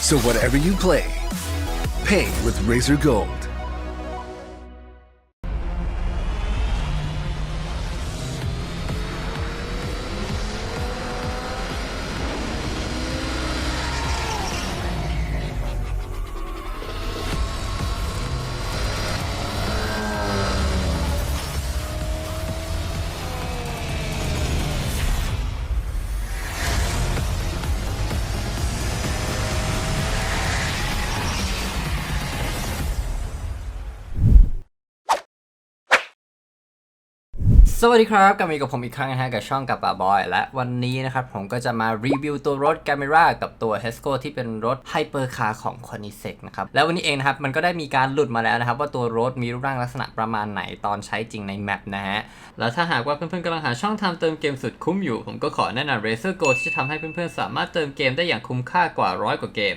So whatever you play, pay with Razor Gold. สวัสดีครับกลับมาอยู่กับผมอีกครั้งนะฮะกับช่องกับป่าบอย และวันนี้นะครับผมก็จะมารีวิวตัวรถ c a m e r a กับตัว h e s c o ที่เป็นรถไฮเปอร์คาร์ของ c o n i s e c นะครับแล้ววันนี้เองนะครับมันก็ได้มีการหลุดมาแล้วนะครับ ว่าตัวรถมีรูปร่างลักษณะประมาณไหนตอนใช้จริงในแมปนะฮะแล้วถ้าหากว่าเพื่อนๆกำลังหาช่องทำเติมเกมสุดคุ้มอยู่ ผมก็ขอแนะนำ Razer Go ที่จะทำให้เพื่อนๆสามารถเติมเกมได้อย่างคุ้มค่ากว่าร้อยกว่าเกม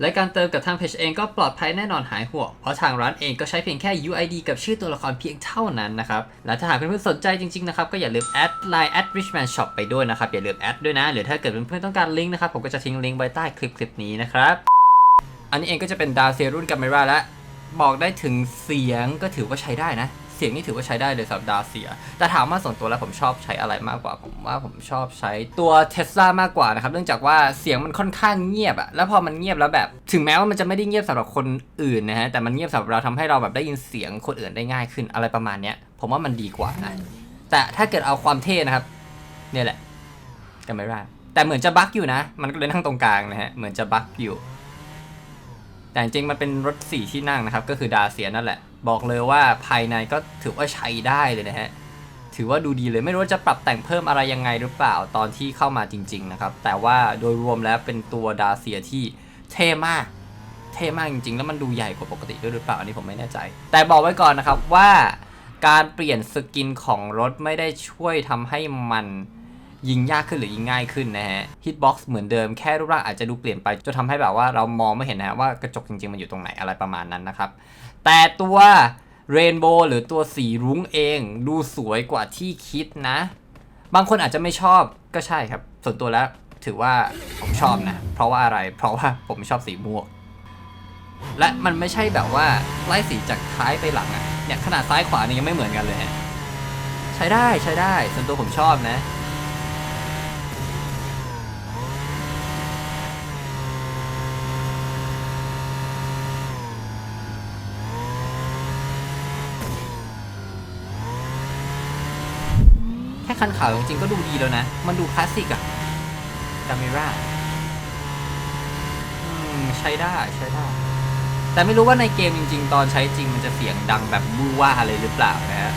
และการเติมกับทางเพจเองก็ปลอดภัยแน่นอนหายห่วง เพราะทางร้านเองก็ใช้เพียงแค่ UID กับชื่อตัวละครเพียงเท่านั้นนะครับ และถ้าหากเพื่อนๆสนใจจริงๆนะครับก็อย่าลืมแอดไลน์ at richman shop ไปด้วยนะครับ อย่าลืมแอดด้วยนะ หรือถ้าเกิดเพื่อนๆต้องการลิงก์นะครับผมก็จะทิ้งลิงก์ไว้ใต้คลิปคลิปนี้นะครับ อันนี้เองก็จะเป็นดาวเซรุ่นกัมเมราแล้วบอกได้ถึงเสียงก็ถือว่าใช้ได้นะ สียงนี่ถือว่าใช้ได้เลยสำหรับดาเซีย แต่ถามว่าส่วนตัวแล้วผมชอบใช้อะไรมากกว่า ผมว่าผมชอบใช้ตัวเทสลามากกว่านะครับ เนื่องจากว่าเสียงมันค่อนข้างเงียบอะแล้วพอมันเงียบแล้วแบบ ถึงแม้ว่ามันจะไม่ได้เงียบสำหรับคนอื่นนะฮะ แต่มันเงียบสำหรับเราทำให้เราแบบได้ยินเสียงคนอื่นได้ง่ายขึ้นอะไรประมาณเนี้ย ผมว่ามันดีกว่านะ แต่ถ้าเกิดเอาความเท่นะครับ เนี่ยแหละกัมเมราแต่เหมือนจะบั๊กอยู่นะ มันก็เลยนั่งตรงกลางนะฮะ เหมือนจะบั๊กอยู่ แต่จริงๆมันเป็นรถสี่ที่นั่งนะครับ ก็คือดาเซียนั่นแหละ บอกเลยว่าภายในก็ถือว่าใช้ได้เลยนะฮะ ถือว่าดูดีเลยไม่รู้ว่าจะปรับแต่งเพิ่มอะไรยังไงหรือเปล่าตอนที่เข้ามาจริง ๆ นะครับ แต่ว่าโดยรวมแล้วเป็นตัวดาเซียที่เท่มากเท่มากจริงๆ แล้วมันดูใหญ่กว่าปกติด้วยหรือเปล่า อันนี้ผมไม่แน่ใจ แต่บอกไว้ก่อนนะครับว่าการเปลี่ยนสกินของรถไม่ได้ช่วยทำให้มันยิงยากขึ้นหรือยิงง่ายขึ้นนะฮะ Hitbox เหมือนเดิมแค่รูปร่างอาจจะดูเปลี่ยนไปจนทำให้แบบว่าเรามองไม่เห็นนะว่า กระจกจริงๆ มันอยู่ตรงไหนอะไรประมาณนั้นนะครับ แต่ตัว Rainbow หรือตัวสีรุ้งเองดูสวยกว่าที่คิดนะ บางคนอาจจะไม่ชอบก็ใช่ครับ ส่วนตัวแล้วถือว่าผมชอบนะ เพราะว่าอะไร เพราะว่าผมชอบสีม่วงและมันไม่ใช่แบบว่าไล่สีจากท้ายไปหลังอะเนี่ยขนาดซ้ายขวานี่ยังไม่เหมือนกันเลยฮะใช้ได้ใช้ได้ส่วนตัวผมชอบนะ แคันขาวจริงๆก็ดูดีแล้วนะ มันดูคลาสสิกอะกาเมราใช้ได้ใช้ได้ แต่ไม่รู้ว่าในเกมจริง ๆ ตอนใช้จริงมันจะเสียงดังแบบบูว่าอะไรหรือเปล่านะฮะ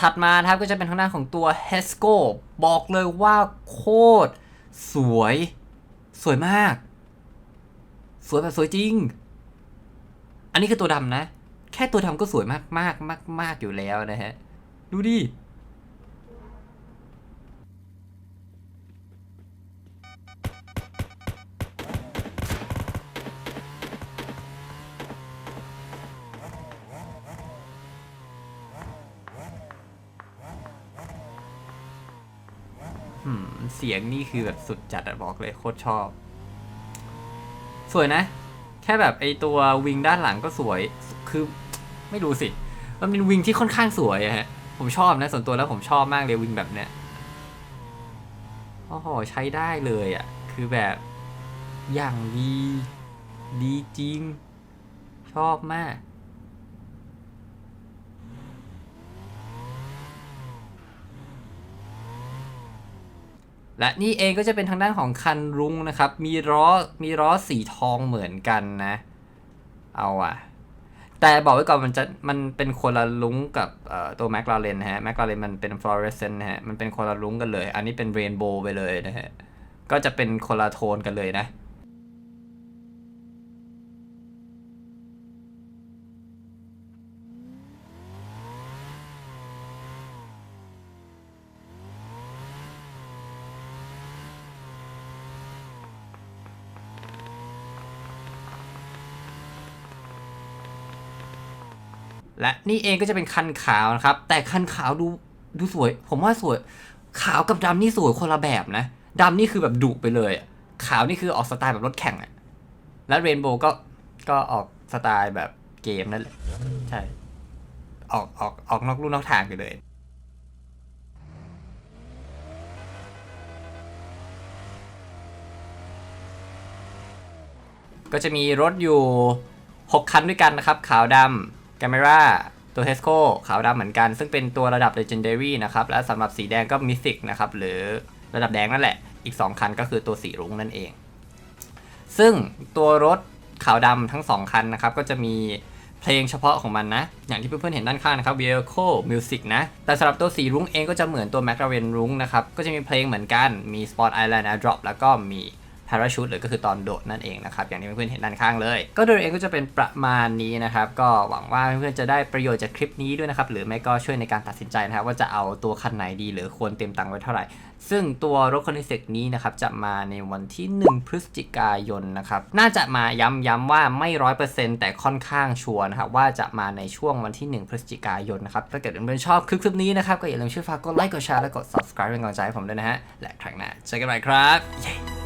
ถัดมานะครับก็จะเป็นทางด้านของตัว h e s c o บอกเลยว่าโคตร สวย สวยมาก สวยแบบสวยจริง อันนี้คือตัวดำนะ แค่ตัวดำก็สวยมากมากมากมากอยู่แล้วนะฮะ ดูดิ เสียงนี่คือแบบสุดจัดอะบอกเลยโคตรชอบ สวยนะ แค่แบบไอตัววิงด้านหลังก็สวย คือไม่รู้สิ มันเป็นวิงที่ค่อนข้างสวยอะฮะ ผมชอบนะ ส่วนตัวแล้วผมชอบมากเลยวิงแบบเนี้ยโอ้โหใช้ได้เลยอะคือแบบอย่างดี ดีจริง ชอบมาก และนี่เองก็จะเป็นทางด้านของคันรุ้งนะครับ มีล้อมีล้อสีทองเหมือนกันนะ เอาอะแต่บอกไว้ก่อนมันจะมันเป็นคนละลุ้งกับตัวแมคลาเรนฮะแมคลาเรนมันเป็นฟลูออเรสเซนต์ฮะมันเป็นคนละลุ้งกันเลย อันนี้เป็นเรนโบว์ไปเลยนะฮะก็จะเป็นคนละโทนกันเลยนะ และนี่เองก็จะเป็นคันขาวนะครับ แต่คันขาวดูดูสวย ผมว่าสวย ขาวกับดำนี่สวยคนละแบบนะดำนี่คือแบบดุไปเลยอะขาวนี่คือออกสไตล์แบบรถแข่งอะและเรนโบว์ก็ก็ออกสไตล์แบบเกมนั่นแหละใช่ ออกออกออกนอกลู่นอกทางไปเลยก็จะมีรถอยู่ 6 คันด้วยกันนะครับ ขาวดำ c a m e r a ตัว t e s c o ขาวดำเหมือนกัน ซึ่งเป็นตัวระดับ Legendary นะครับ และสำหรับสีแดงก็ Mythic นะครับ หรือระดับแดงนั่นแหละ อีก 2 คันก็คือตัวสีรุ้งนั่นเอง ซึ่งตัวรถขาวดำทั้ง 2 คันนะครับ ก็จะมีเพลงเฉพาะของมันนะ อย่างที่เพื่อนๆเห็นด้านข้างนะครับ Vehicle Music นะ แต่สำหรับตัวสีรุ้งเองก็จะเหมือนตัว McLaren รุ้งนะครับ ก็จะมีเพลงเหมือนกัน มี Spot Island Airdrop แล้วก็มี Parachute หรือก็คือตอนโดดนั่นเองนะครับ อย่างที่เพื่อนๆเห็นด้านข้างเลย ก็โดยเองก็จะเป็นประมาณนี้นะครับ ก็หวังว่าเพื่อนๆจะได้ประโยชน์จากคลิปนี้ด้วยนะครับ หรือไม่ก็ช่วยในการตัดสินใจนะครับ ว่าจะเอาตัวคันไหนดี หรือควรเตรียมตังค์ไว้เท่าไหร่ ซึ่งตัวรถคอนดิเซกนี้นะครับจะมาในวันที่ 1 พฤศจิกายนนะครับ น่าจะมาย้ำย้ำว่าไม่ร้อยเปอร์เซ็นต์แต่ค่อนข้างชัวร์นะครับว่าจะมาในช่วงวันที่ 1 พฤศจิกายนนะครับถ้าเกิดเพื่อนๆชอบคลิปนี้นะครับก็อย่าลืมช่วยฝากกดไลค์กดแชร์และกด subscribe เป็นกำลังใจให้ผมด้วยนะฮะและครั้งหน้าเจอกันใหม่ครับเย้